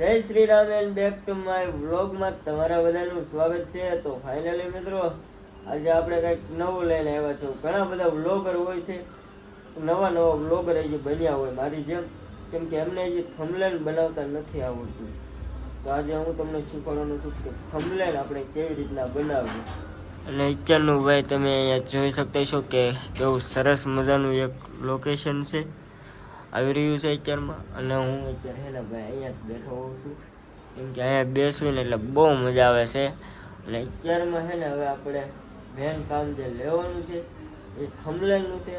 જય Shri Ram and back to my વ્લોગમાં તમારા બધાનું સ્વાગત છે. તો ફાઇનલી મિત્રો, આજે આપણે કંઈક નવું લઈને આવ્યા છો ઘણા બધા વ્લોગર હોય છે. નવા નવા વ્લોગર હજી બન્યા હોય મારી જેમ. કેમ કે એમને હજી થમલેન બનાવતા નથી આવડતું. તો આજે હું તમને શીખવાડવાનું છું કે થમલેન આપણે કેવી રીતના બનાવવું. અને અત્યારનું ભાઈ તમે અહીંયા જોઈ શકતા છો કે બહુ સરસ મજાનું એક લોકેશન છે. આવી રહ્યું છે અત્યારમાં. અને હું અત્યારે ભાઈ અહીંયા જ બેઠો હોઉં છું. કેમ કે અહીંયા બેસું ને એટલે બહુ મજા આવે છે. અને અત્યારમાં છે ને હવે આપણે મેન કામ જે લેવાનું છે એ થમલેનનું છે.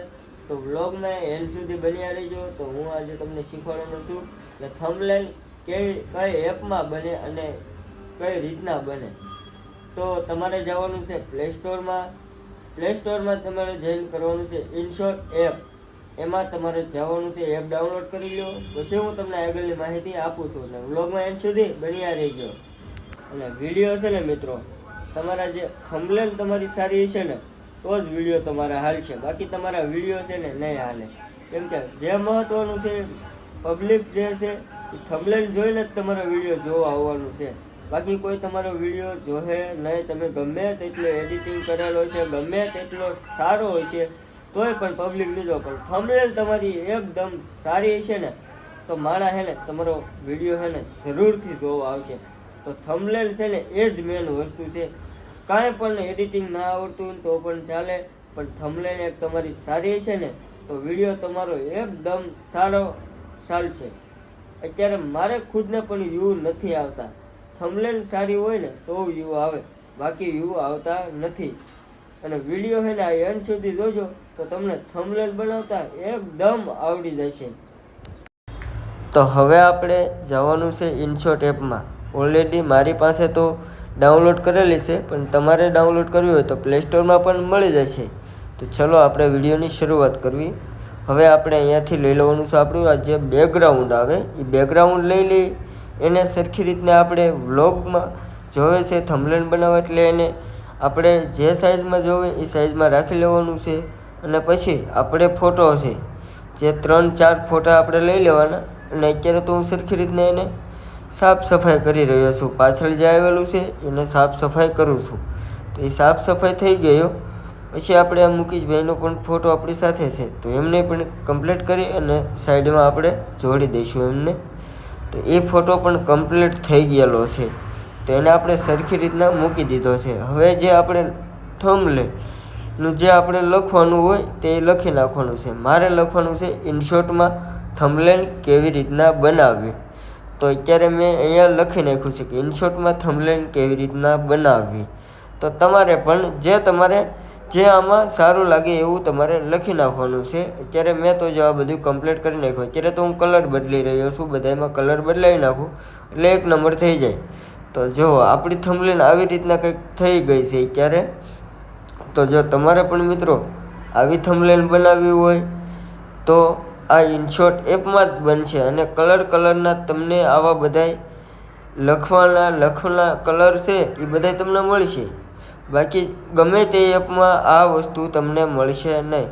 તો વ્લોગમાં એન્ડ સુધી બન્યા રહીજો. તો હું આજે તમને શીખવાડવાનો છું કે થમલેન કેવી કઈ એપમાં બને અને કઈ રીતના બને. તો તમારે જવાનું છે પ્લે સ્ટોરમાં. પ્લે સ્ટોરમાં તમારે જોઈન કરવાનું છે. Inshort app. એમાં તમારે જવાનું છે એપ ડાઉનલોડ કરી લો પછી હું તમને આગળની માહિતી આપું છું. અને વ્લોગમાં એન્ડ સુધી બન્યા રહેજો. અને વીડિયો છે ને મિત્રો, તમારા જે થંબલેન તમારી સારી છે ને, તો જ વીડિયો તમારા હાલશે. બાકી તમારા વીડિયો છે ને નહીં હાલે. કેમ કે જે મહત્વનું છે પબ્લિક જે છે, એ થંબલેન જોઈને જ તમારો વીડિયો જોવા આવવાનું છે. બાકી કોઈ તમારો વીડિયો જોહે નહીં. તમે ગમે તેટલો એડિટિંગ કરેલો છે, ગમે તેટલો સારો હોય છે તોય પણ પબ્લિક લીધો. પણ થંબનેલ તમારી એકદમ સારી છે ને, તો માણા હે ને, તમારો વીડિયો હે ને જરૂરથી જોવા આવશે. તો થંબનેલ છે ને એ જ મેન વસ્તુ છે. કાંઈ પણ એડિટિંગ ના આવડતું તો પણ ચાલે, પણ થંબનેલ એક તમારી સારી છે ને, તો વીડિયો તમારો એકદમ સારો ચાલશે અત્યારે મારે ખુદને પણ વ્યૂ નથી આવતા. થંબનેલ સારી હોય ને તો વ્યૂ આવે, બાકી વ્યૂ આવતા નથી. અને વીડિયો આ એન્ડ સુધી જોજો, તો તમને થંબનેલ બનાવતા એકદમ આવડી જશે. તો હવે આપણે જવાનું છે ઇનશોટ એપમાં ઓલરેડી મારી પાસે તો ડાઉનલોડ કરેલી છે, પણ તમારે ડાઉનલોડ કરવી હોય તો પ્લે સ્ટોરમાં પણ મળી જશે. તો ચલો આપણે વિડીયોની શરૂઆત કરવી. હવે આપણે અહીંયાથી લઈ લેવાનું છે આપણું આ જે બેકગ્રાઉન્ડ આવે એ બેકગ્રાઉન્ડ લઈ લઈ, એને સરખી રીતના આપણે વ્લોગમાં જોવે છે થંબલેન બનાવવા એટલે એને આપણે જે સાઈઝમાં જોવે એ સાઈઝમાં રાખી લેવાનું છે અને પછી આપણે ફોટો છે જે ત્રણ ચાર ફોટા આપણે લઈ લેવાના અને અત્યારે તો હું સરખી રીતના એને સાફ સફાઈ કરી રહ્યો છું. પાછળ જે આવેલું છે એને સાફ સફાઈ કરું છું. તો એ સાફ સફાઈ થઈ ગયો. પછી આપણે આ મુકેશભાઈનો પણ ફોટો આપણી સાથે છે. તો એમને પણ કમ્પ્લીટ કરી અને સાઈડમાં આપણે જોડી દઈશું એમને. તો એ ફોટો પણ કમ્પ્લીટ થઈ ગયેલો છે. તો એને આપણે સરખી રીતના મૂકી દીધો છે. હવે જે આપણે થંબલે નું જે આપણે લખવાનું હોય તે લખી નાખવાનું છે. મારે લખવાનું છે ઇનશોર્ટમાં થંબલેન કેવી રીતના બનાવવી? તો અત્યારે મેં અહીંયા લખી નાખ્યું છે કે ઇનશોર્ટમાં થંબલેન કેવી રીતના બનાવવી? તો તમારે પણ જે તમારે, જે આમાં સારું લાગે એવું તમારે લખી નાખવાનું છે. અત્યારે મેં તો જો આ બધું કમ્પ્લીટ કરી નાખ્યું. અત્યારે તો હું કલર બદલી રહ્યો છું. બધામાં કલર બદલાવી નાખું. એટલે એક નંબર થઈ જાય. તો જો, આપણી થંબલેન આવી રીતના કંઈક થઈ ગઈ છે ક્યારે? તો જો, તમારે પણ મિત્રો આવી થંબલેન બનાવવી હોય તો આ ઇનશોર્ટ એપમાં જ બનશે અને કલર કલરના તમને આવા બધાય લખવાના લખવાના કલર છે, એ બધાય તમને મળશે. બાકી ગમે તે એપમાં આ વસ્તુ તમને મળશે નહીં.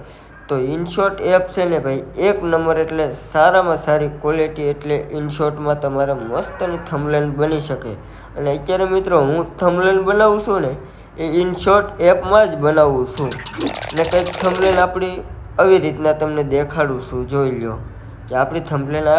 તો ઇનશોર્ટ એપ છે ને ભાઈ, એક નંબર એટલે સારામાં સારી ક્વોલિટી એટલે ઇનશોર્ટમાં તમારે મસ્તની થમલેન બની શકે. અને અત્યારે મિત્રો હું થમલેન બનાવું છું ને, એ ઇનશોર્ટ એપમાં જ બનાવું છું. ને કંઈક થમલેન આપણી આવી રીતના તમને દેખાડું છું, જોઈ લો કે આપણી થમલેન આ